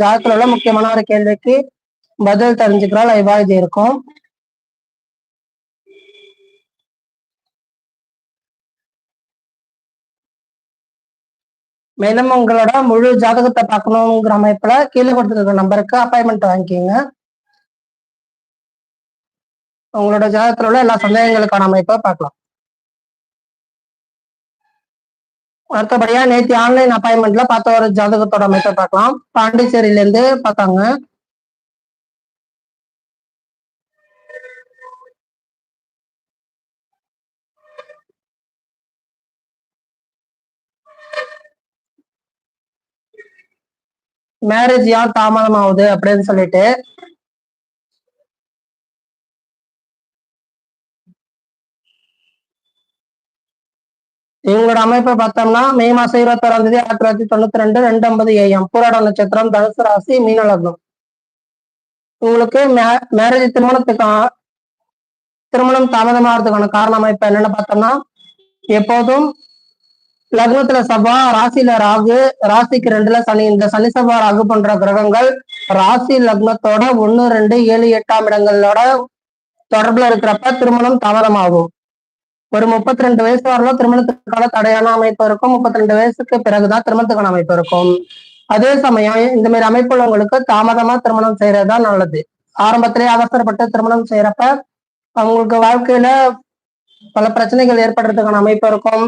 ஜாதகத்துல உள்ள முக்கியமான ஒரு கேள்விக்கு பதில் தெரிஞ்சுக்கிறோம் லைவா இது இருக்கும். மேலும் உங்களோட முழு ஜாதகத்தை பார்க்கணுங்கிற அமைப்புல கீழே கொடுத்துருக்க நம்பருக்கு அப்பாயின்மெண்ட் வாங்கிக்கோங்க. உங்களோட ஜாதகத்துல உள்ள எல்லா சந்தேகங்களுக்கான அமைப்பை பார்க்கலாம். அடுத்தபடியா நேற்று ஆன்லைன் அப்பாயின்மெண்ட்ல பார்த்த ஒரு ஜாதகத்தோட அமைப்பை பார்க்கலாம். பாண்டிச்சேரியில இருந்து பார்த்தாங்க. மேரேஜ் ஏன் தாமதம் ஆகுது அப்படின்னு சொல்லிட்டு இவங்களோட அமைப்பை பார்த்தோம்னா மே மாசம் இருபத்தாறாம் தேதி ஆயிரத்தி தொள்ளாயிரத்தி தொண்ணூத்தி ரெண்டு ரெண்டு ஐம்பது ஏஎம் பூராட நட்சத்திரம் தனுசு ராசி மீன லக்னம். உங்களுக்கு மேரேஜ் திருமணத்துக்கு திருமணம் தாமதமாகிறதுக்கான காரணம் அமைப்பு என்னன்னு பார்த்தோம்னா எப்போதும் லக்னத்துல சபா ராசியில ராகு ராசிக்கு ரெண்டுல சனி. இந்த சனி சபா ராகு போன்ற கிரகங்கள் ராசி லக்னத்தோட ஒண்ணு ரெண்டு ஏழு எட்டாம் இடங்களோட தொடர்புல இருக்கிறப்ப திருமணம் தாமதமாகும். ஒரு முப்பத்தி ரெண்டு வயசு வரலாம் திருமணத்துக்கான தடையான அமைப்பு இருக்கும். முப்பத்தி ரெண்டு வயசுக்கு பிறகுதான் திருமணத்துக்கான அமைப்பு இருக்கும். அதே சமயம் இந்த மாதிரி அமைப்புள்ளவங்களுக்கு தாமதமா திருமணம் செய்யறதுதான் நல்லது. ஆரம்பத்திலேயே அவசரப்பட்டு திருமணம் செய்யறப்ப அவங்களுக்கு வாழ்க்கையில பல பிரச்சனைகள் ஏற்படுறதுக்கான அமைப்பு இருக்கும்.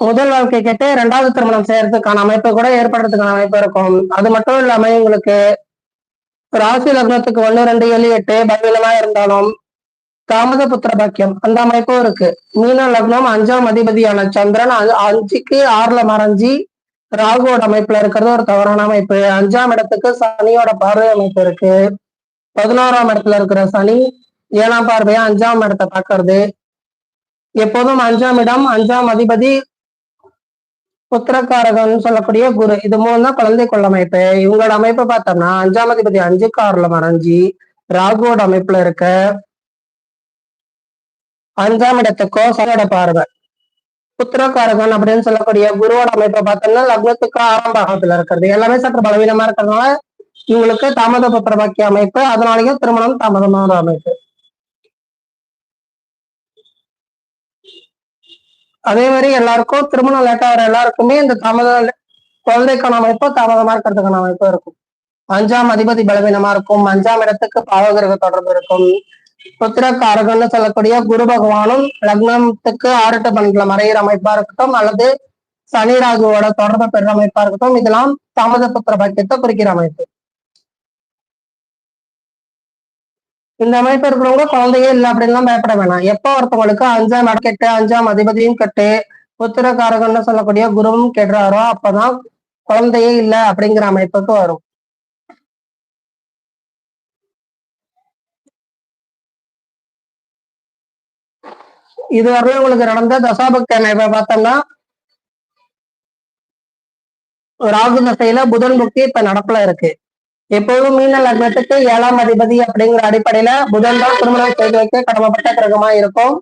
முதல் வாழ்க்கை கேட்டு இரண்டாவது திருமணம் செய்யறதுக்கான அமைப்பு கூட ஏற்படுறதுக்கான அமைப்பு இருக்கும். அது மட்டும் இல்லாம உங்களுக்கு ராசி லக்னத்துக்கு ஒன்னு ரெண்டு ஏழு எட்டு பலவீனமா இருந்தாலும் தாமத புத்திர பாக்கியம் அந்த அமைப்பும் இருக்கு. மீன லக்னம் அஞ்சாம் அதிபதியான சந்திரன் அஞ்சுக்கு ஆறுல மறைஞ்சி ராகுவோட அமைப்புல இருக்கிறது ஒரு தவறான அமைப்பு. அஞ்சாம் இடத்துக்கு சனியோட பார்வை அமைப்பு இருக்கு. பதினோராம் இடத்துல இருக்கிற சனி ஏழாம் பார்வையா அஞ்சாம் இடத்தை பார்க்கறது. எப்போதும் அஞ்சாம் இடம் அஞ்சாம் அதிபதி புத்திரக்காரகம்னு சொல்லக்கூடிய குரு. இது மூணு தான் குழந்தை கொள்ள அமைப்பு. இவங்களோட அமைப்பை பார்த்தோம்னா அஞ்சாம் அதிபதி அஞ்சு காரில் மறைஞ்சி ராகுவோட அமைப்புல இருக்க அஞ்சாம் இடத்துக்கோ சனோட பார்வை. புத்திரக்காரகன் அப்படின்னு சொல்லக்கூடிய குருவோட அமைப்பை பார்த்தோம்னா லக்னத்துக்கு ஆறாம் பாகத்துல இருக்கிறது. எல்லாமே சற்று பலவீனமா இருக்கிறதுனால இவங்களுக்கு தாமத புத்திர பாக்கிய அமைப்பு. அதனாலயும் திருமணம் தாமதமான அமைப்பு. அதே மாதிரி எல்லாருக்கும் திருமணம் லேட்டா வர எல்லாருக்குமே இந்த தாமத குழந்தைக்கான அமைப்பு தாமதமா இருக்கிறதுக்கான அமைப்பு இருக்கும். அஞ்சாம் அதிபதி பலவீனமா இருக்கும். அஞ்சாம் இடத்துக்கு பாவகிரக தொடர்பு இருக்கும். புத்திரக்காரகன்னு சொல்லக்கூடிய குரு பகவானும் லக்னத்துக்கு ஆறுட்டு பண்புல மறையிற அமைப்பா இருக்கட்டும் அல்லது சனி ராகுவோட தொடர்பு பெறுற அமைப்பா இருக்கட்டும் இதெல்லாம் தாமத புத்திர பாக்கியத்தை குறிக்கிற அமைப்பு. இந்த அமைப்பு இருக்கிறவங்க குழந்தையே இல்லை அப்படின்லாம் பயப்பட வேணாம். எப்போ ஒருத்தவங்களுக்கு அஞ்சாம் கெட்டு அஞ்சாம் அதிபதியும் கெட்டு புத்திரக்காரகன்னு சொல்லக்கூடிய குருவும் கெடுறாரோ அப்பதான் குழந்தையே இல்லை அப்படிங்கிற அமைப்புக்கு வரும். இதுவரையிலும் உங்களுக்கு நடந்த தசாபக்தி அமைப்பை பார்த்தோம்னா ராகு தசையில புதன் புக்தி இப்ப நடப்புல இருக்கு. எப்போதும் மீன லக்னத்துக்கு ஏழாம் அதிபதி அப்படிங்கிற அடிப்படையில புதன் தான் திருமணம் செய்து வைக்க கடமைப்பட்ட கிரகமா இருக்கும்.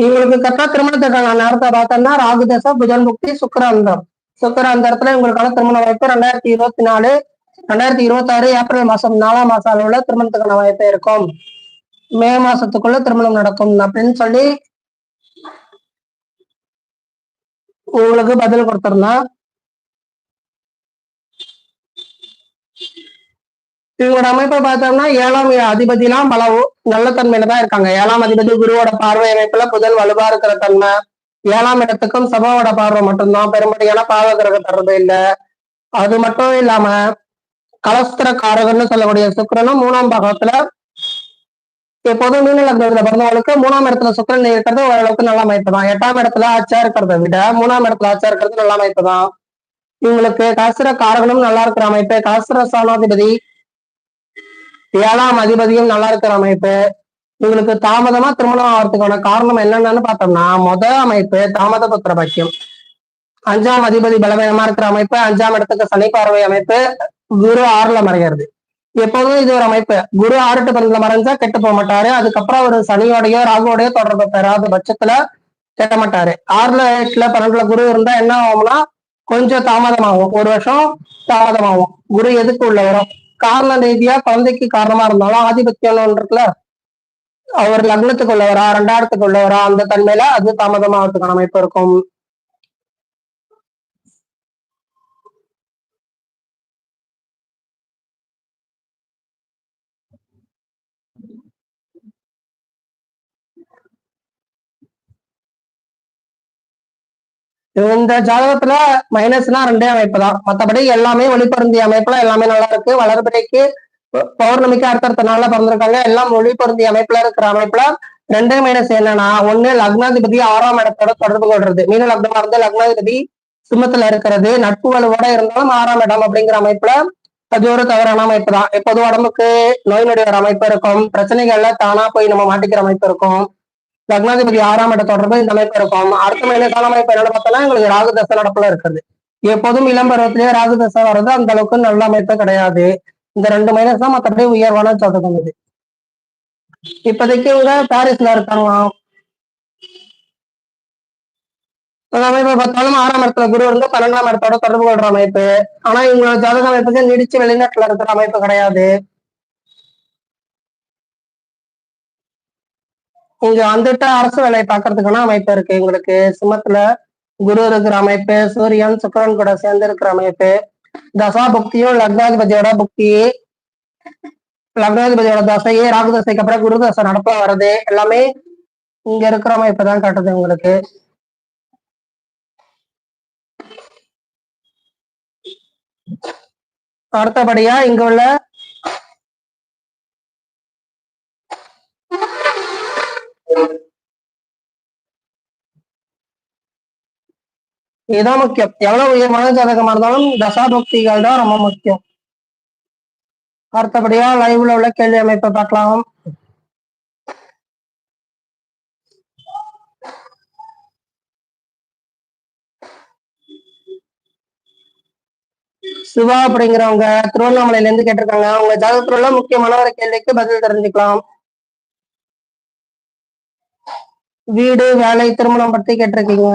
இவங்களுக்கு கரெக்டா திருமணத்துக்கான நேரத்தை பார்த்தோம்னா ராகு தசை புதன் புக்தி சுக்கராந்தரம் சுக்கராந்தரத்துல இவங்களுக்கான திருமண வாய்ப்பு ரெண்டாயிரத்தி இருபத்தி நாலு ரெண்டாயிரத்தி இருபத்தி ஆறு ஏப்ரல் மாசம் நாலாம் மாச அளவுல திருமணத்துக்கான வாய்ப்பு இருக்கும். மே மாசத்துக்குள்ள திருமணம் நடக்கும் அப்படின்னு சொல்லி உங்களுக்கு பதில் கொடுத்திருந்தேன் இவங்களோட அமைப்பை பார்த்தோம்னா ஏழாம் அதிபதிலாம் பல நல்ல தன்மையில தான் இருக்காங்க. ஏழாம் அதிபதி குருவோட பார்வை அமைப்புல புதன் வலுவா இருக்கிற தன்மை. ஏழாம் இடத்துக்கும் சபாவோட பார்வை மட்டும்தான். பெரும்படியான பாவ கிரக தொடர்பு இல்ல. அது மட்டும் இல்லாம கலஸ்திர காரகன்னு சொல்லக்கூடிய சுக்கிரனும் மூணாம் பாகத்துல எப்போதும் மீன லக்னத்துல பிறந்தவங்களுக்கு மூணாம் இடத்துல சுக்கிரன் இருக்கிறது ஓரளவுக்கு நல்ல அமைப்பு தான். எட்டாம் இடத்துல ஆச்சா இருக்கிறத விட மூணாம் இடத்துல ஆச்சா இருக்கிறது நல்ல அமைப்பு தான். இவங்களுக்கு காசுர காரகனும் நல்லா இருக்கிற அமைப்பு. காசுர சாணாதிபதி ஏழாம் அதிபதியும் நல்லா இருக்கிற அமைப்பு. இவங்களுக்கு தாமதமா திருமணம் ஆகிறதுக்கான காரணம் என்னென்னு பார்த்தோம்னா முத அமைப்பு தாமத புத்திர பாக்கியம் அஞ்சாம் அதிபதி பலவீனமா இருக்கிற அமைப்பு அஞ்சாம் இடத்துக்கு சனி பார்வை அமைப்பு குரு ஆறுல மறைகிறது. எப்போதும் இது ஒரு அமைப்பு. குரு ஆறுட்டு பந்தில மறைஞ்சா கெட்டு போக மாட்டாரு. அதுக்கப்புறம் அவர் சனியோடையோ ராகுவோடையோ தொடர்பு பெறாத பட்சத்துல கெட்ட மாட்டாரு. ஆறுல எட்டுல பன்னெண்டுல குரு இருந்தா என்ன ஆகும்னா கொஞ்சம் தாமதமாகும். ஒரு வருஷம் தாமதமாகும். குரு எதுக்கு உள்ள வரும்? காரண ரீதியா குழந்தைக்கு காரணமா இருந்தாலும் ஆதிபத்தியம்னு இருக்குல்ல அவர் லக்னத்துக்கு உள்ளவரா ரெண்டாயிரத்துக்கு உள்ளவரா அந்த தன்மையில அது தாமதமாகறதுக்கான அமைப்பு இருக்கும். இந்த ஜாதகத்துல மைனஸ்னா ரெண்டே அமைப்பு தான் மத்தபடி எல்லாமே ஒளிப்பருந்திய அமைப்புல எல்லாமே நல்லா இருக்கு. வளர்பிறைக்கு பௌர்ணமிக்கு அடுத்தடுத்த நாள்ல பிறந்திருக்காங்க. எல்லாம் ஒளிப்பருந்திய அமைப்புல இருக்கிற அமைப்புல ரெண்டே மைனஸ் என்னன்னா ஒண்ணு லக்னாதிபதி ஆறாம் இடத்தோட தொடர்பு கொள்றது. மீன லக்னமா இருந்து லக்னாதிபதி சிம்மத்துல இருக்கிறது. நட்பு வலுவோட இருந்தாலும் ஆறாம் இடம் அப்படிங்கிற அமைப்புல அது ஒரு தவறான அமைப்பு தான் எப்போதும் உடம்புக்கு நோய் நொடி வர அமைப்பு இருக்கும். பிரச்சனைகள்ல தானா போய் நம்ம மாட்டிக்கிற அமைப்பு இருக்கும். லக்னாதிபதி ஆறாம் இட தொடர்பு இந்த அமைப்பு இருக்கும். அடுத்த மைனஸான அமைப்பு என்னன்னு பார்த்தோம்னா எங்களுக்கு ராகு தசை நடப்புல இருக்குது. எப்போதும் இளம் பருவத்திலேயே ராகு தசை வர்றது அந்த அளவுக்கு நல்ல அமைப்பு கிடையாது. இந்த ரெண்டு மைனஸ் தான் மற்றபடி உயர்வான ஜாதகம் இது இப்போதைக்கு இவங்க பாரிஸ்ல இருக்காங்க. அமைப்பை பார்த்தாலும் ஆறாம் இடத்துல குரு இருந்து பன்னெண்டாம் இடத்தோட தொடர்பு கொள்ற அமைப்பு. ஆனா இவங்களோட ஜாதக அமைப்புக்கு நீடிச்சு வெளிநாட்டுல இருக்கிற அமைப்பு கிடையாது. இங்க வந்துட்டு அரசு வேலை பார்க்கறதுக்கான அமைப்பு இருக்கு. எங்களுக்கு சிம்மத்துல குரு இருக்கிற அமைப்பு சூரியன் சுக்கரன் கூட சேர்ந்து இருக்கிற அமைப்பு. தசா புக்தியும் லக்னாதிபதியோட புக்தி. லக்னாதிபதியோட தசையே ராகு தசைக்கு அப்புறம் குரு தசை நடப்பா வருது. எல்லாமே இங்க இருக்கிற அமைப்பு தான் காட்டுது உங்களுக்கு. அடுத்தபடியா இங்க உள்ள இதுதான் முக்கியம். எவ்வளவு உயர்வான ஜாதகமா இருந்தாலும் தசாபக்திகள் தான் ரொம்ப முக்கியம். அடுத்தபடியா லைவ்ல உள்ள கேள்வி அமைப்பை பார்க்கலாம். சிவா அப்படிங்கிறவங்க திருவண்ணாமலையில இருந்து கேட்டிருக்காங்க. உங்க ஜாதகத்துல உள்ள முக்கியமான ஒரு கேள்விக்கு பதில் தெரிஞ்சுக்கலாம். வீடு வேலை திருமணம் பத்தி கேட்டிருக்கீங்க.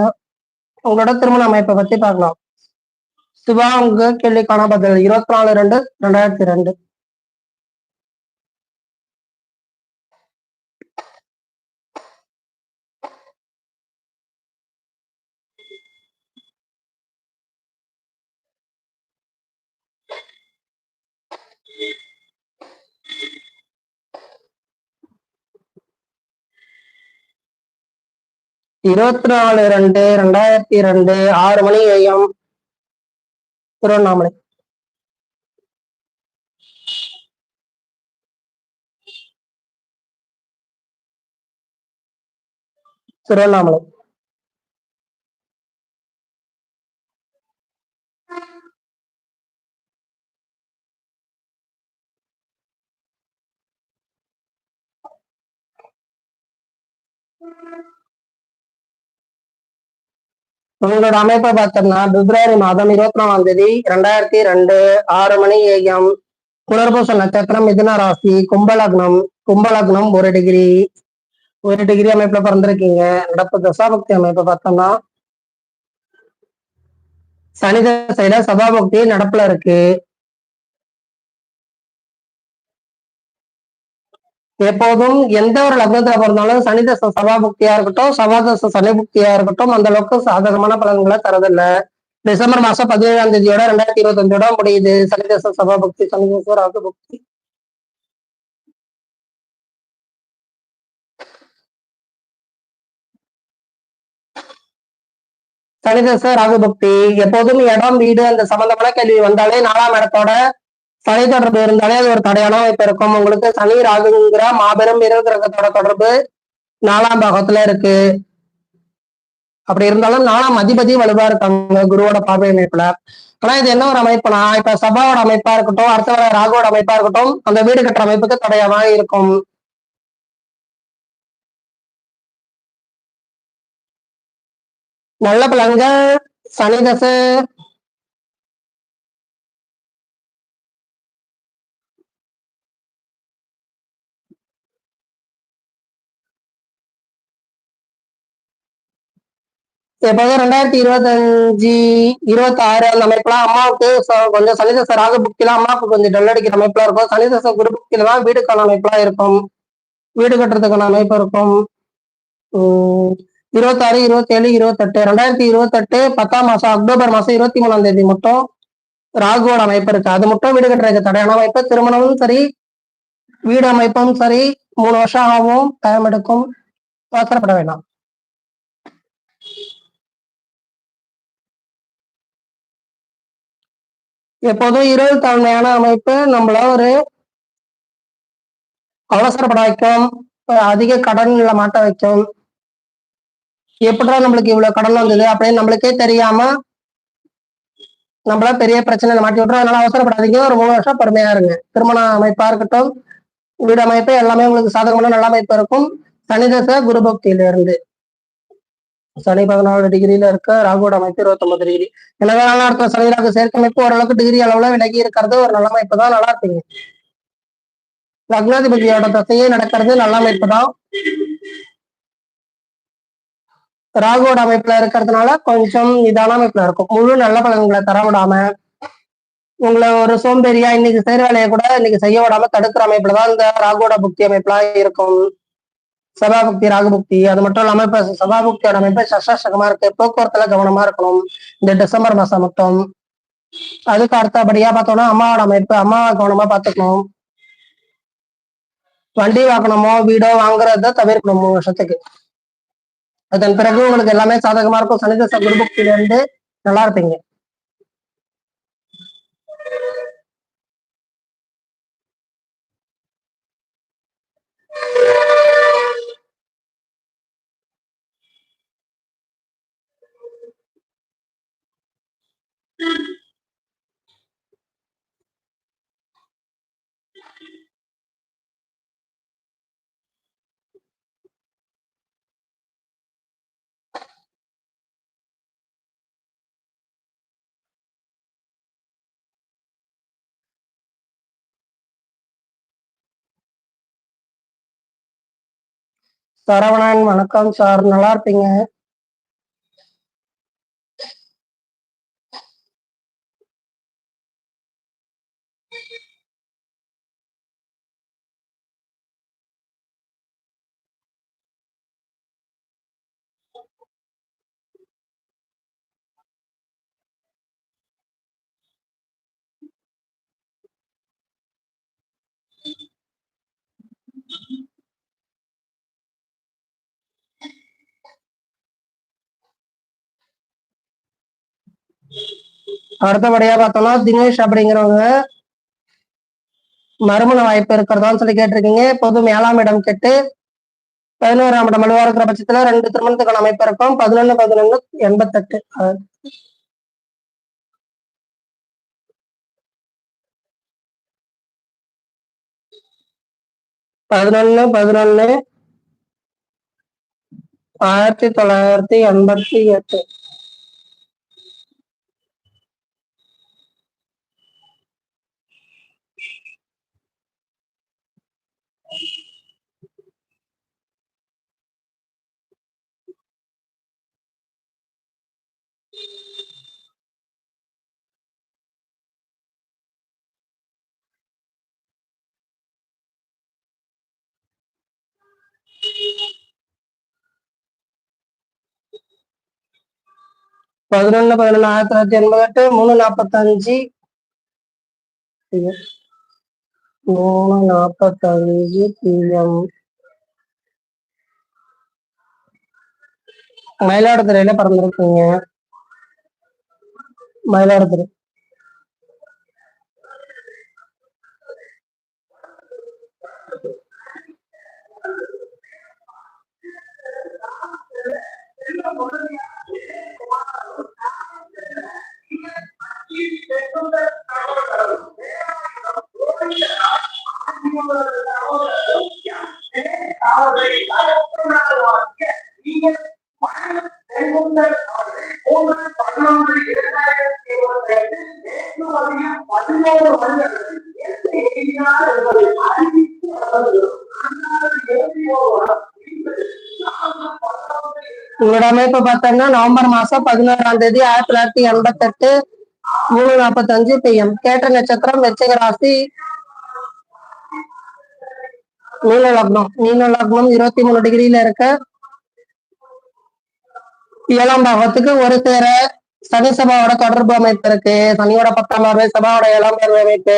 உங்களோட திருமண அமைப்பை பத்தி பார்க்கலாம். சிவா உங்க கேள்விக்கான பதில் இருபத்தி நாலு ரெண்டு ரெண்டாயிரத்தி ரெண்டு. இருபத்தி நாலு ரெண்டு ரெண்டாயிரத்தி ரெண்டு ஆறு மணி ஏஎம் திருவண்ணாமலை. திருவண்ணாமலை. உங்களோட அமைப்பை பார்த்தோம்னா பிப்ரவரி மாதம் இருபத்தி நாலாம் தேதி ரெண்டாயிரத்தி ரெண்டு ஆறு மணி ஏஎம் புனர்பூச நட்சத்திரம் மிதுன ராசி கும்பலக்னம் கும்பலக்னம் ஒரு டிகிரி ஒரு டிகிரி அமைப்புல பிறந்திருக்கீங்க. நடப்பு தசாபக்தி அமைப்பை பார்த்தோம்னா சனி தசையில சபாபக்தி நடப்புல இருக்கு. எப்போதும் எந்த ஒரு லக்னத்துல பிறந்தாலும் சனிதசை சபாபுக்தியா இருக்கட்டும் சபாதச சனிபுக்தியா இருக்கட்டும் அந்த அளவுக்கு சாதகமான பலன்களை தரதில்ல டிசம்பர் மாசம் பதினேழாம் தேதியோட ரெண்டாயிரத்தி இருபத்தி அஞ்சோட முடியுது. சனி சபாபக்தி சபாபுக்தி சனி தசை சனிதச ராகுபக்தி. எப்போதும் இடம் வீடு அந்த சம்பந்தமான கேள்வி வந்தாலே நாலாம் இடத்தோட தடை தொடர்பு இருந்தாலே அது ஒரு தடையான வாய்ப்பு இருக்கும். உங்களுக்கு சனி ராகுங்கிற மாபெரும் இரவு கிரகத்தோட தொடர்பு நாலாம் பாகத்துல இருக்கு. அப்படி இருந்தாலும் நாலாம் அதிபதி வலுவா இருக்காங்க குருவோட பார்வை அமைப்புல. ஆனா இது என்ன ஒரு அமைப்புனா இப்ப சபாவோட அமைப்பா இருக்கட்டும் அடுத்த ராகுவோட அமைப்பா இருக்கட்டும் அந்த வீடு கட்டுற அமைப்புக்கு தடையாம இருக்கும். நல்ல பலன்கள் சனி தசை எப்போதும் ரெண்டாயிரத்தி இருபத்தஞ்சு இருபத்தி ஆறு அந்த அமைப்புலாம் அம்மாவுக்கு கொஞ்சம் சனிதச ராக புக்திலாம் அம்மாவுக்கு கொஞ்சம் டல் அடிக்கிற அமைப்புலாம் இருக்கும். சனிதச குரு புக்தியில தான் வீடுக்கான அமைப்புலாம் இருக்கும். வீடு கட்டுறதுக்கான அமைப்பு இருக்கும். உம் இருபத்தாறு இருபத்தேழு இருபத்தெட்டு ரெண்டாயிரத்தி இருபத்தெட்டு பத்தாம் மாசம் அக்டோபர் மாசம் இருபத்தி மூணாம் தேதி மட்டும் ராகுவோட அமைப்பு இருக்கு. அது மட்டும் வீடு கட்டுறதுக்கு தடையான அமைப்பு. திருமணமும் சரி வீடு அமைப்பும் சரி மூணு வருஷம் ஆகும் டைம் எடுக்கும். அவசரப்பட வேண்டாம் எப்போதும் இருள் தன்மையான அமைப்பு நம்மள ஒரு அவசரப்பட வைக்கும் அதிக கடன்ல மாட்ட வைக்கும். எப்படா நம்மளுக்கு இவ்வளவு கடன் வந்தது அப்படின்னு நம்மளுக்கே தெரியாம நம்மள பெரிய பிரச்சனையில மாட்டி விட்டுரும். அதனால அவசரப்படாதீங்க. ஒரு மூணு வருஷம் பொறுமையா இருங்க. திருமண அமைப்பா இருக்கட்டும் வீடு அமைப்பு எல்லாமே உங்களுக்கு சாதகமான நல்ல அமைப்பு இருக்கும். சனிதச குருபக்தியில குரு இருந்து சனி பதினாலு டிகிரில இருக்க ராகுவோட அமைப்பு இருபத்தொன்பது டிகிரி எனவே நல்லா இருக்கும் சனி ராகு சேர்க்கமைப்பு ஓரளவுக்கு டிகிரி அளவுல விலகி இருக்கிறது. ஒரு நல்ல அமைப்பு தான். நல்லா இருப்பீங்க லக்னாதிபதியோட தசையே நடக்கிறது. நல்ல அமைப்பு தான். ராகுவோட அமைப்புல இருக்கிறதுனால கொஞ்சம் இதான அமைப்புல இருக்கும். முழு நல்ல பலன்களை தர விடாம உங்களை ஒரு சோம்பேறியா இன்னைக்கு செய்யற வேலையை கூட இன்னைக்கு செய்ய விடாம தடுக்கிற அமைப்புல தான் இந்த ராகுவோட புக்தி அமைப்புலாம் இருக்கும். சபாபக்தி ராகுபக்தி அது மட்டும் இல்லாம இப்ப சபாபக்தியோட அமைப்பு சசாசகமா இருக்கு. போக்குவரத்துல கவனமா இருக்கணும். இந்த டிசம்பர் மாசம் மட்டும். அதுக்கு அடுத்தபடியா பார்த்தோம்னா அம்மாவோட அமைப்பு அம்மாவை கவனமா பாத்துக்கணும் வண்டி வாங்கணுமோ வீடோ வாங்குறத தவிர்க்கணும் மூணு வருஷத்துக்கு. அதன் பிறகு உங்களுக்கு எல்லாமே சாதகமா இருக்கும். சனிதச குருபக்தியில இருந்து நல்லா இருப்பீங்க. சரவணன் வணக்கம் சார். நல்லா இருப்பீங்க? அடுத்தபடியா பார்த்தோம்னா தினேஷ் அப்படிங்கிறவங்க மறுமண வாய்ப்பு இருக்கிறதான்னு சொல்லி கேட்டிருக்கீங்க. பொது ஏழாம் இடம் கெட்டு பதினோராம் இடம். வலுவா இருக்கிற பட்சத்துல ரெண்டு திருமணத்துக்கான அமைப்பு இருக்கும். பதினொன்னு பதினொன்னு எண்பத்தெட்டு. பதினொன்னு பதினொன்னு ஆயிரத்தி தொள்ளாயிரத்தி எண்பத்தி எட்டு. പതിനൊന്ന് പതിനൊന്ന് ആയിരത്തി തൊള്ളായിരത്തി എൺപത്തെട്ട് മൂന്ന് നാപ്പത്തി അഞ്ച് മൂന്ന് നാപ്പത്തി അഞ്ച് പി എം മയിലാടുത്തര അല്ലേ പറഞ്ഞിരിക്കീങ്ക മയിലാടുത്തര உங்களோட அமைப்பு பார்த்தோம்னா நவம்பர் மாசம் பதினோராம் தேதி ஆயிரத்தி தொள்ளாயிரத்தி எண்பத்தி எட்டு மூணு நாற்பத்தஞ்சு பிஎம் கேட்ட நட்சத்திரம் வெச்சக ராசி நீல லக்னம். நீல லக்னம் இருபத்தி மூணு டிகிரியில இருக்க ஏழாம் பாகத்துக்கு ஒரு சேர சனி சபாவோட தொடர்பு அமைப்பு இருக்கு. சனியோட பத்தாம் பார்வை சபாவோட ஏழாம் பார்வை அமைப்பு.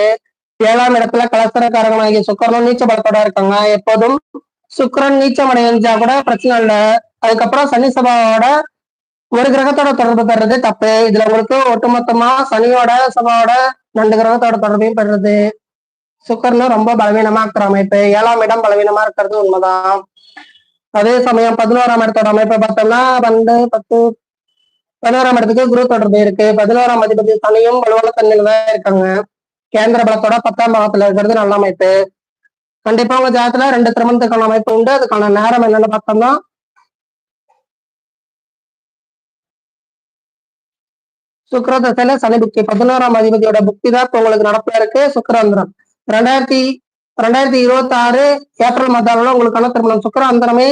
ஏழாம் இடத்துல கலசரக்காரங்களாகிய சுக்கரனும் நீச்ச பலத்தோட இருக்காங்க. எப்போதும் சுக்கரன் நீச்சம் அடைஞ்சா கூட பிரச்சனை இல்ல. அதுக்கப்புறம் சனி சபாவோட ஒரு கிரகத்தோட தொடர்பு பெறது தப்பு. இதுல உங்களுக்கு ஒட்டுமொத்தமா சனியோட சபாவோட ரெண்டு கிரகத்தோட தொடர்பையும் பெறுறது. சுக்கரனும் ரொம்ப பலவீனமா இருக்கிற அமைப்பு. ஏழாம் இடம் பலவீனமா இருக்கிறது உண்மைதான். அதே சமயம் பதினோராம் இடத்தோட அமைப்பை பார்த்தோம்னா பன்னெண்டு பத்து பதினோராம் இடத்துக்கு குரு தொடர்பு இருக்கு. பதினோராம் அதிபதி சனியும் வலுவல தன்மையில தான் இருக்காங்க. கேந்திர பலத்தோட பத்தாம் பாகத்துல இருக்கிறது நல்ல அமைப்பு. கண்டிப்பா உங்க ஜாதத்துல ரெண்டு திருமணத்துக்கான அமைப்பு உண்டு. அதுக்கான நேரம் என்னன்னு பார்த்தோம்னா சுக்கர தசையில சனி பதினோராம் அதிபதியோட புக்தி தான் இப்ப உங்களுக்கு நடப்புல இருக்கு. சுக்கராந்திரம் ரெண்டாயிரத்தி ரெண்டாயிரத்தி இருபத்தி ஆறு ஏப்ரல் மாத அளவுல உங்களுக்கான திருமணம் சுக்கராந்திரமே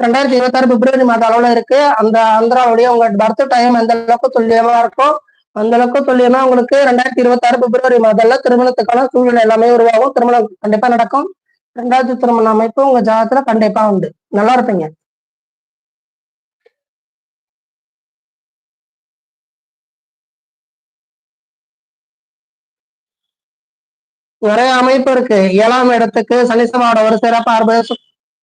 ரெண்டாயிரத்தி இருபத்தி ஆறு பிப்ரவரி மாத அளவுல இருக்கு. அந்த ஆந்திராவுடைய உங்க பர்த் டைம் எந்த அளவுக்கு துல்லியமா இருக்கும் அந்த அளவுக்கு துல்லியமா உங்களுக்கு ரெண்டாயிரத்தி இருபத்தி ஆறு பிப்ரவரி மாதம்ல திருமணத்துக்கான சூழ்நிலை எல்லாமே உருவாகும். திருமணம் கண்டிப்பா நடக்கும். ரெண்டாவது திருமண அமைப்பு உங்க ஜாதத்துல கண்டிப்பா உண்டு. நல்லா இருப்பீங்க. ஒரே அமைப்பு இருக்கு. ஏழாம் இடத்துக்கு சனிசமாவோட ஒரு சிறப்பார்பு பார்வை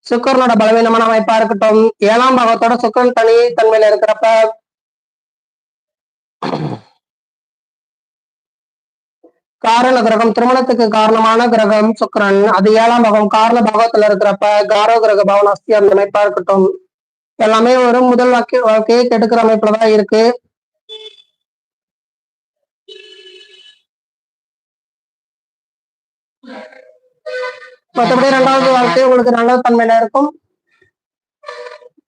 சுக்கிரனோட பலவீனமான அமைப்பா இருக்கட்டும். ஏழாம் பாகத்தோட சுக்கரன் தனி தன்மையில இருக்கிறப்ப காரண கிரகம் திருமணத்துக்கு காரணமான கிரகம் சுக்கிரன். அது ஏழாம் பாகம் காரண பாகத்துல இருக்கிறப்ப காரோ கிரக பவன் அஸ்தி அந்த அமைப்பா இருக்கட்டும். எல்லாமே ஒரு முதல் வாக்கிய வாழ்க்கையை கெடுக்கிற அமைப்புலதான் இருக்கு. மற்றபடி ரெண்டாவது வாழ்க்கை உங்களுக்கு நல்ல தன்மையில இருக்கும்.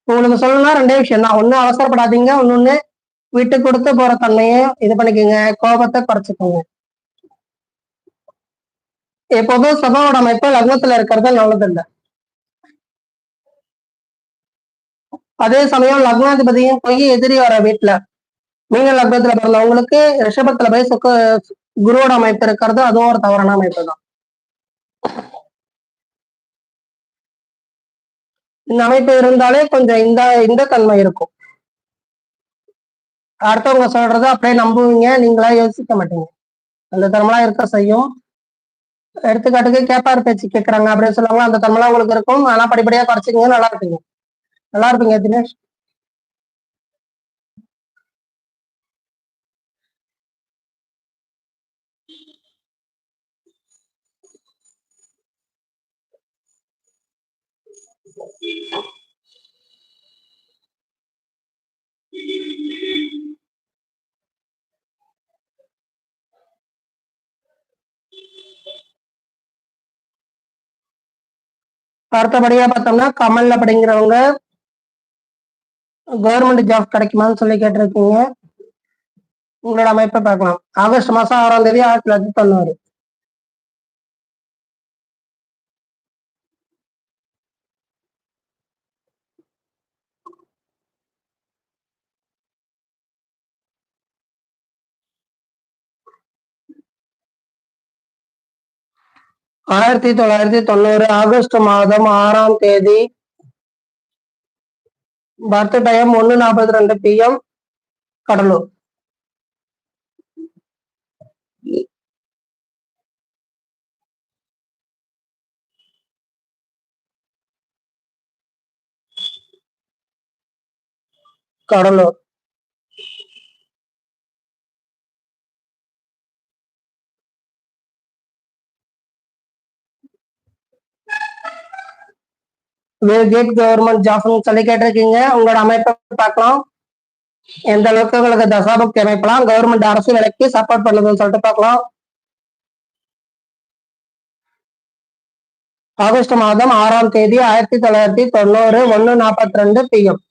உங்களுக்கு சொல்லணும்னா ரெண்டே விஷயம் தான். ஒண்ணு அவசரப்படாதீங்க ஒன்னொன்னு விட்டு கொடுத்து போற தன்மையை இது பண்ணிக்கோங்க. கோபத்தை குறைச்சிக்கோங்க. எப்போதும் சபாவோட அமைப்பு லக்னத்துல இருக்கிறது நல்லது இல்ல அதே சமயம் லக்னாதிபதியும் போய் எதிரி வர வீட்டுல மீன லக்னத்துல பிறந்தவங்களுக்கு ரிஷபத்துல போய் சுக்க குருவோட அமைப்பு இருக்கிறது அதுவும் ஒரு தவறான அமைப்பு தான். இந்த அமைப்பு இருந்தாலே கொஞ்சம் இந்த இந்த தன்மை இருக்கும். அடுத்தவங்க சொல்றத அப்படியே நம்புவீங்க. நீங்களா யோசிக்க மாட்டீங்க. அந்த தன்மைலாம் இருக்க செய்யும். எடுத்துக்காட்டுக்கு கேப்பார் பேச்சு கேட்கறாங்க அப்படின்னு சொல்லுவாங்க அந்த தரமெல்லாம் உங்களுக்கு இருக்கும். ஆனா படிப்படியா குறைச்சிங்க நல்லா இருப்பீங்க. நல்லா இருப்பீங்க தினேஷ். அடுத்தபடியா பார்த்தோம்னா கமல் அப்படிங்கிறவங்க கவர்மெண்ட் ஜாப் கிடைக்குமான்னு சொல்லி கேட்டிருக்கீங்க. உங்களோட அமைப்பை பார்க்கலாம். ஆகஸ்ட் மாசம் ஆறாம் தேதி ஆயிரத்தி தொள்ளாயிரத்தி தொண்ணூறு. ஆயிரத்தி தொள்ளாயிரத்தி தொண்ணூறு ஆகஸ்ட் மாதம் ஆறாம் தேதி பர்த் டைம் ஒன்னு நாற்பத்தி ரெண்டு பிஎம் கடலூர் கடலூர் கேட் கவர்மெண்ட் ஜாப்னு சொல்லி கேட்டிருக்கீங்க. உங்களோட அமைப்பை பார்க்கலாம். எந்த அளவுக்கு உங்களுக்கு தசாபக்தி அமைப்பெல்லாம் கவர்மெண்ட் அரசு வேலைக்கு சப்போர்ட் பண்ணுதுன்னு சொல்லிட்டு பார்க்கலாம். ஆகஸ்ட் மாதம் ஆறாம் தேதி ஆயிரத்தி தொள்ளாயிரத்தி தொண்ணூறு ஒன்னு நாற்பத்தி ரெண்டு பிஎம்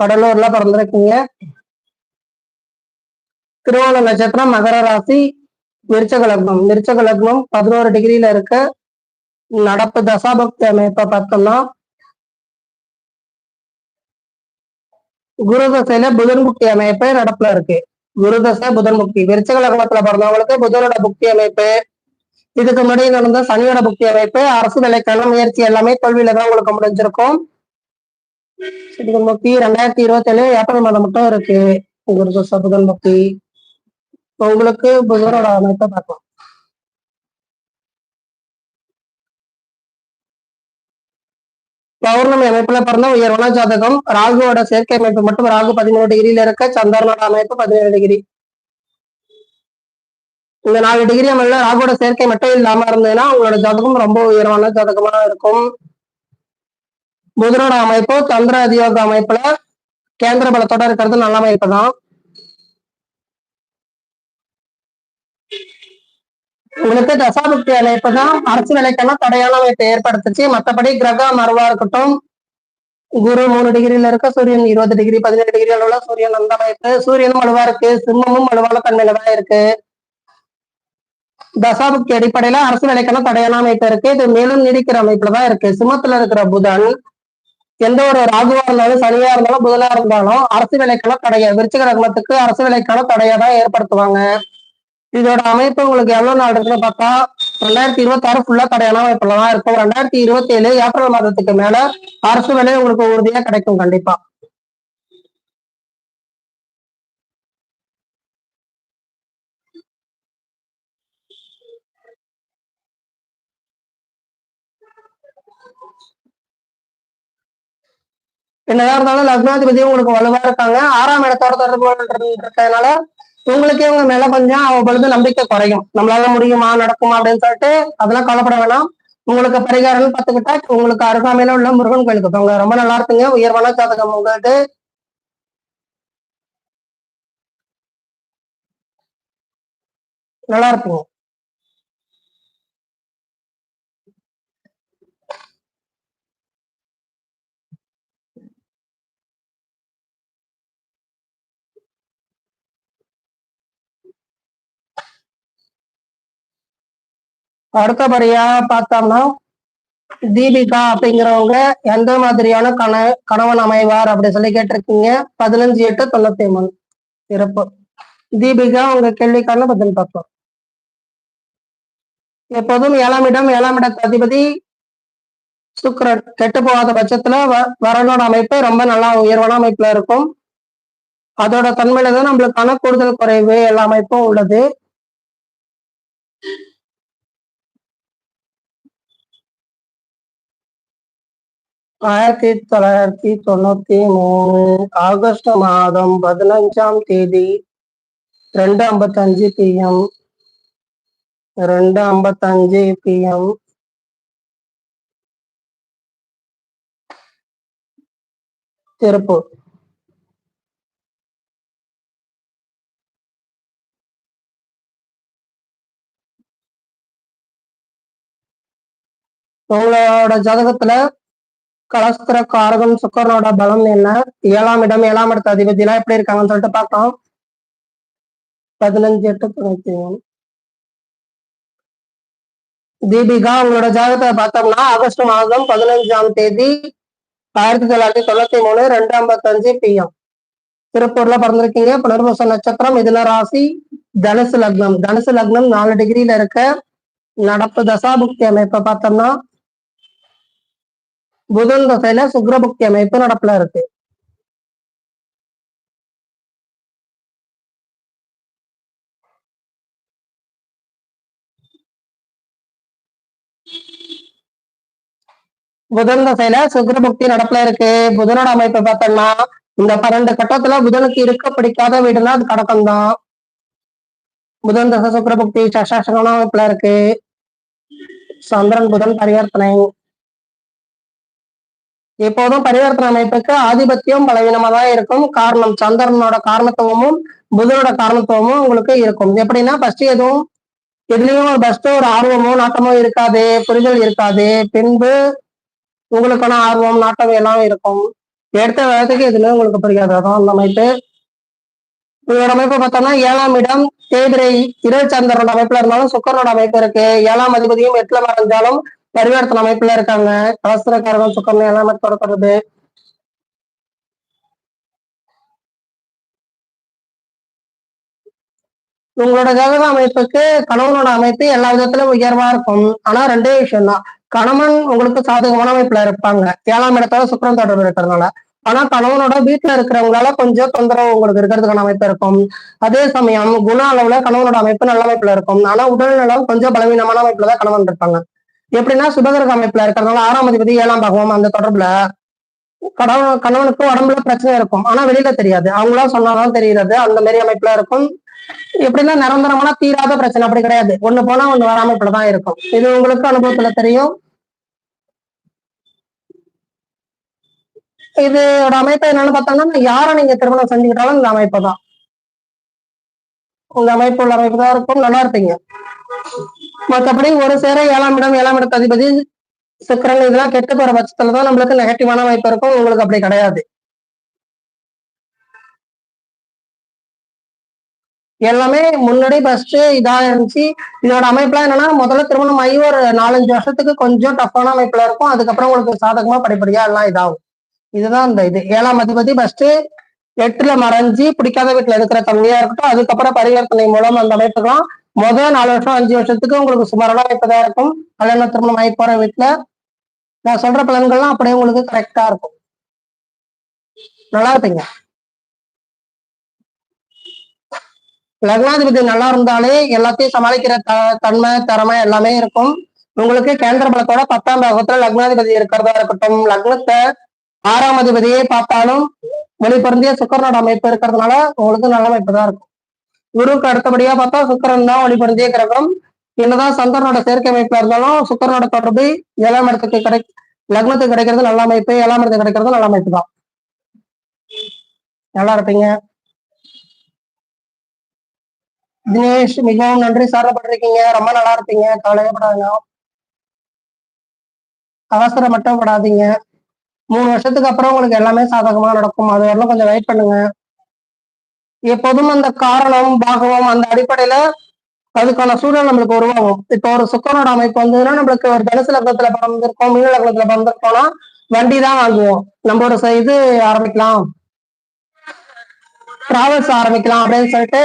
கடலூர்ல பிறந்திருக்கீங்க. திருவோண நட்சத்திரம் மகர ராசி விருச்சக லக்னம். விருச்சக லக்னம் பதினோரு டிகிரியில இருக்க. நடப்பு தசாபக்தி அமைப்பை பார்த்தோம்னா குரு தசையில புதன் புக்தி அமைப்பு நடப்புல இருக்கு. குரு தசை புதன் புக்தி விருச்சக லக்னத்துல பிறந்தவங்களுக்கு புதனோட புக்தி அமைப்பு. இதுக்கு முன்னாடி நடந்த சனியோட புக்தி அமைப்பு அரசு வேலைக்கான முயற்சி எல்லாமே தோல்வியில தான் உங்களுக்கு முடிஞ்சிருக்கும். முக்தி ரெண்டாயிரத்தி இருபத்தி ஏழு ஏப்ரல் மாதம் மட்டும் இருக்கு. குரு தசை புதன் முக்தி உங்களுக்கு புதனோட அமைப்பை பார்க்கலாம். பௌர்ணமி அமைப்புல பிறந்த உயர்வான ஜாதகம். ராகுவோட சேர்க்கை அமைப்பு மட்டும் ராகு பதிமூணு டிகிரியில இருக்க சந்திரனோட அமைப்பு பதினேழு டிகிரி. இந்த நாலு டிகிரி அமைப்புல ராகுவோட சேர்க்கை மட்டும் இல்லாம இருந்ததுன்னா உங்களோட ஜாதகம் ரொம்ப உயர்வான ஜாதகமா இருக்கும். புதனோட அமைப்பு சந்திர அதியோக அமைப்புல கேந்திர பலத்தோட இருக்கிறது நல்ல அமைப்பு தான் உங்களுக்கு தசாபுக்தி அமைப்பு தான் அரசு வேலைக்கெல்லாம் தடையான அமைப்பை ஏற்படுத்துச்சு. மத்தபடி கிரக மருவா இருக்கட்டும் குரு மூணு டிகிரில இருக்க சூரியன் இருபது டிகிரி பதினேழு டிகிரி அளவுல சூரியன் அந்த அமைப்பு. சூரியனும் வலுவா இருக்கு. சிம்மமும் வலுவான தன்மையில இருக்கு. தசாபுக்தி அடிப்படையில அரசு வேலைக்கெல்லாம் தடையான அமைப்பு இருக்கு. இது மேலும் நீடிக்கிற அமைப்புல தான் இருக்கு. சிம்மத்துல இருக்கிற புதன் எந்த ஒரு ராகுவா இருந்தாலும் சனியா இருந்தாலும் புதனா இருந்தாலும் அரசு வேலைக்கெல்லாம் தடைய விருச்சிக ரகமத்துக்கு அரசு வேலைக்கெல்லாம் தடையா தான் ஏற்படுத்துவாங்க. இதோட அமைப்பு உங்களுக்கு எவ்வளவு நாள் இருக்குன்னு பார்த்தா ரெண்டாயிரத்தி இருபத்தி ஆறு ஃபுல்லா தடையான அமைப்புல தான் இருக்கும். ரெண்டாயிரத்தி இருபத்தி ஏழு ஏப்ரல் மாதத்துக்கு மேல அரசு வேலை உங்களுக்கு உறுதியா கிடைக்கும் கண்டிப்பா. என்னதான் இருந்தாலும் லக்னாதிபதியும் உங்களுக்கு வலுவா இருக்காங்க. ஆறாம் இடத்தோட தொடர்பு இருக்கிறதுனால உங்களுக்கே உங்க மேல கொஞ்சம் அவ்வளவு நம்பிக்கை குறையும். நம்மளால முடியுமா நடக்குமா அப்படின்னு சொல்லிட்டு அதெல்லாம் கவலைப்பட வேணாம். உங்களுக்கு பரிகாரம்னு பார்த்துக்கிட்டா உங்களுக்கு அருகாமையில உள்ள முருகன் கோயிலுக்கு போங்க. ரொம்ப நல்லா இருக்குங்க. உயர்வான ஜாதகம் உங்களுக்கு. நல்லா இருக்குங்க. அடுத்தபடியா பார்த்தோம்னா தீபிகா அப்படிங்கிறவங்க எந்த மாதிரியான கண கணவன் அமைவார் அப்படி சொல்லி கேட்டிருக்கீங்க. பதினஞ்சு எட்டு தொண்ணூத்தி மூணு. சிறப்பு. தீபிகா உங்க கேள்விக்கான பதில் பார்ப்போம் எப்போதும் ஏழாம் இடம் ஏழாம் இடத்து அதிபதி சுக்கரன். கெட்டு போகாத பட்சத்துல வ- வரனோட அமைப்பு ரொம்ப நல்லா உயர்வான அமைப்புல இருக்கும். அதோட தன்மையில தான் நம்மளுக்கான கூடுதல் குறைவு எல்லா அமைப்பும் உள்ளது. ஆயிரத்தி தொள்ளாயிரத்தி தொண்ணூத்தி மூணு ஆகஸ்ட் மாதம் பதினஞ்சாம் தேதி ரெண்டு ஐம்பத்தஞ்சு பிஎம் ரெண்டு ஐம்பத்தஞ்சு பிஎம் திருப்பூர். உங்களோட ஜாதகத்துல கலஸ்திர காரகம் சுக்கரனோட பலம் என்ன? ஏழாம் இடம் ஏழாம் இடத்த அதிபதி எல்லாம் எப்படி இருக்காங்கன்னு சொல்லிட்டு பார்க்கலாம். பதினஞ்சு எட்டு தொண்ணூத்தி மூணு தீபிகா உங்களோட ஜாதகத்தை பார்த்தோம்னா ஆகஸ்ட் மாதம் பதினஞ்சாம் தேதி ஆயிரத்தி தொள்ளாயிரத்தி தொண்ணூத்தி மூணு ரெண்டு ஐம்பத்தஞ்சு பிஎம் திருப்பூர்ல பிறந்திருக்கீங்க. புனர்வச நட்சத்திரம் இதுல ராசி தனுசு லக்னம். தனுசு லக்னம் நாலு டிகிரியில இருக்க. நடப்பு தசாபுக்தி அமைப்பை பார்த்தோம்னா புதன் தசையில சுக்ரபக்தி அமைப்பு நடப்புல இருக்கு. புதன் தசையில சுக்ரபக்தி நடப்புல இருக்கு. புதனோட அமைப்பை பார்த்தோம்னா இந்த பன்னெண்டு கட்டத்துல புதனுக்கு இருக்க பிடிக்காத வீடுனா அது கடக்கம் தான் புதன் தசை சுக்ரபக்தி சசாசகமான அமைப்புல இருக்கு. சந்திரன் புதன் பரிவர்த்தனை. எப்போதும் பரிவர்த்தனை அமைப்புக்கு ஆதிபத்தியம் பலவீனமா தான் இருக்கும். காரணம் சந்திரனோட காரணத்துவமும் புதனோட காரணத்துவமும் உங்களுக்கு இருக்கும். எப்படின்னா ஃபர்ஸ்ட் எதுவும் எதுலயும் ஃபர்ஸ்ட் ஒரு ஆர்வமோ நாட்டமோ இருக்காது. புரிதல் இருக்காது. பின்பு உங்களுக்கான ஆர்வம் நாட்டம் எல்லாம் இருக்கும். எடுத்த வேகத்துக்கு எதுவுமே உங்களுக்கு புரியாது. அதான் அந்த அமைப்பு. உங்களோட அமைப்பு பார்த்தோம்னா ஏழாம் இடம் தேதிரை இருள் சந்திரனோட அமைப்புல இருந்தாலும் சுக்கரனோட அமைப்பு இருக்கு. ஏழாம் அதிபதியும் எட்டுல மறைஞ்சாலும் பரிவர்த்தன அமைப்புல இருக்காங்க. கலசர கரகம் சுக்கம் எல்லாமே தொடக்கிறது உங்களோட கிரக அமைப்புக்கு கணவனோட அமைப்பு எல்லா விதத்திலும் உயர்வா இருக்கும். ஆனா ரெண்டே விஷயம் தான் கணவன் உங்களுக்கு சாதகமான அமைப்புல இருப்பாங்க. ஏழாம் இடத்துல சுக்கரம் தொடர்பு இருக்கிறதுனால. ஆனா கணவனோட வீட்டுல இருக்கிறவங்களால கொஞ்சம் தொந்தரவு உங்களுக்கு இருக்கிறதுக்கான அமைப்பு இருக்கும். அதே சமயம் குண அளவுல கணவனோட அமைப்பு நல்ல அமைப்புல இருக்கும். ஆனா உடல் நலம் கொஞ்சம் பலவீனமான அமைப்புலதான் கணவன் இருப்பாங்க. எப்படின்னா சுபகிரக அமைப்புல இருக்கிறதுனால ஆறாம் அதிபதி ஏழாம் பாகம் அந்த தொடர்புல கணவன் கணவனுக்கும் உடம்புல பிரச்சனை இருக்கும். ஆனா வெளியில தெரியாது. அவங்களா சொன்னாதான் தெரியுறது அந்த மாதிரி அமைப்புல இருக்கும். எப்படின்னா நிரந்தரமான தீராத பிரச்சனை அப்படி கிடையாது. ஒண்ணு போனா ஒண்ணு வராம இப்படிதான் இருக்கும். இது உங்களுக்கு அனுபவத்துல தெரியும். இதோட அமைப்பு என்னன்னு பார்த்தோம்னா யாரை நீங்க திருமணம் செஞ்சுக்கிட்டாலும் இந்த அமைப்பு தான் உங்க அமைப்பு உள்ள அமைப்பு தான் இருக்கும். நல்லா இருப்பீங்க. மற்றபடி ஒரு சேர ஏழாம் இடம் ஏழாம் இடத்து அதிபதி சுக்கரன் இதெல்லாம் கெட்டு போற பட்சத்துல தான் நம்மளுக்கு நெகட்டிவான வாய்ப்பு இருக்கும். உங்களுக்கு அப்படி கிடையாது. எல்லாமே முன்னாடி ஃபர்ஸ்ட் இதா இருந்துச்சு. இதோட அமைப்புலாம் என்னன்னா முதல்ல திருமணம் ஆகி ஒரு நாலஞ்சு வருஷத்துக்கு கொஞ்சம் டஃப்பான அமைப்புல இருக்கும். அதுக்கப்புறம் உங்களுக்கு சாதகமா படிப்படியா எல்லாம் இதாகும். இதுதான் இந்த இது. ஏழாம் அதிபதி ஃபர்ஸ்ட் எட்டுல மறைஞ்சு பிடிக்காத வீட்டுல இருக்கிற தன்மையா இருக்கட்டும் அதுக்கப்புறம் பரிவர்த்தனை மூலம் அந்த அமைப்புலாம் முதல் நாலு வருஷம் அஞ்சு வருஷத்துக்கு உங்களுக்கு சுமாரான இப்பதான் இருக்கும். கல்யாண திருமணம் ஆகி போற வீட்டுல நான் சொல்ற பலன்கள்லாம் அப்படியே உங்களுக்கு கரெக்டா இருக்கும். நல்லா இருப்பீங்க. லக்னாதிபதி நல்லா இருந்தாலே எல்லாத்தையும் சமாளிக்கிற த தன்மை திறமை எல்லாமே இருக்கும். உங்களுக்கு கேந்திர பலத்தோட பத்தாம் பாகத்துல லக்னாதிபதி இருக்கிறதா இருக்கட்டும் லக்னத்தை ஆறாம் அதிபதியே பார்த்தாலும் வெளிப்பொருந்திய சுக்கரனோட அமைப்பு இருக்கிறதுனால உங்களுக்கு நல்ல அமைப்பு தான் இருக்கும். குருவுக்கு அடுத்தபடியா பார்த்தா சுக்கரன் தான் வெளிப்பொருந்திய கிரகம். என்னதான் சந்திரனோட சேர்க்கை அமைப்பா இருந்தாலும் சுக்கரனோட தொடர்பு ஏழாம் இடத்துக்கு கிடை லக்னத்துக்கு கிடைக்கிறது நல்ல அமைப்பு ஏழாம் இடத்துக்கு கிடைக்கிறது நல்ல அமைப்பு தான். நல்லா இருப்பீங்க. தினேஷ் மிகவும் நன்றி. சாரப்பட்டிருக்கீங்க. ரொம்ப நல்லா இருப்பீங்க. கவலையப்படாதீங்க. அவசரம் மட்டும் படாதீங்க. மூணு வருஷத்துக்கு அப்புறம் உங்களுக்கு எல்லாமே சாதகமா நடக்கும். அது வரலாம். கொஞ்சம் வெயிட் பண்ணுங்க. எப்போதும் அந்த காரணம் பாகவம் அந்த அடிப்படையில அதுக்கான சூழல் நம்மளுக்கு உருவாகும். இப்போ ஒரு சுக்கரனோட அமைப்பு வந்ததுன்னா நம்மளுக்கு ஒரு தனுசு லக்னத்துல பிறந்திருக்கோம் மீன லக்னத்துல பிறந்திருக்கோம்னா வண்டி தான் வாங்குவோம். நம்ம ஒரு இது ஆரம்பிக்கலாம். டிராவல்ஸ் ஆரம்பிக்கலாம் அப்படின்னு சொல்லிட்டு.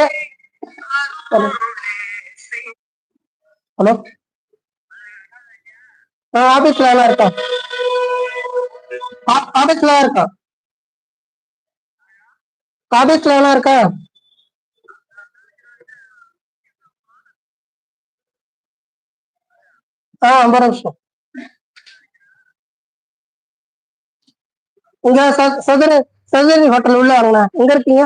ஹலோ? ஆபீஸ்ல எல்லாம் இருக்கா? ஆபீஸ்ல இருக்கா? ஆபீஸ்ல எல்லாம் இருக்கா? ஆ ஐம்பது நிமிஷம். இங்க சதுர சதுரி ஹோட்டல் உள்ள வாங்கண்ணா எங்க இருக்கீங்க?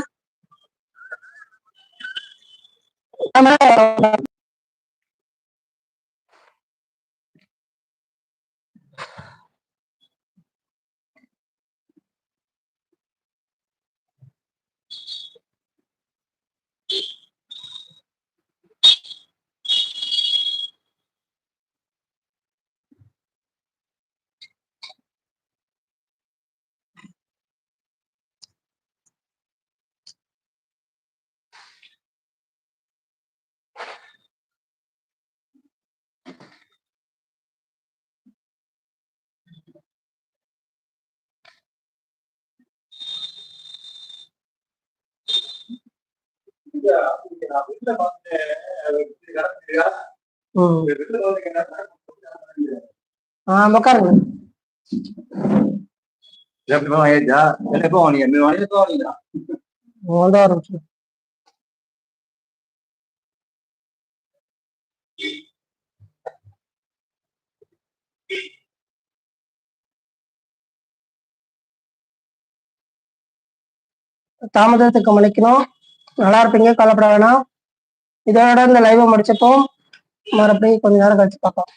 உட்காருங்க. நிமிஷம். தாமதத்துக்கு மன்னிக்கணும் நல்லா இருப்பீங்க கவலைப்பட வேணாம். இதோட இந்த லைவை முடிச்சப்போ மறுபடியும் கொஞ்ச நேரம் கழிச்சு பார்ப்போம்.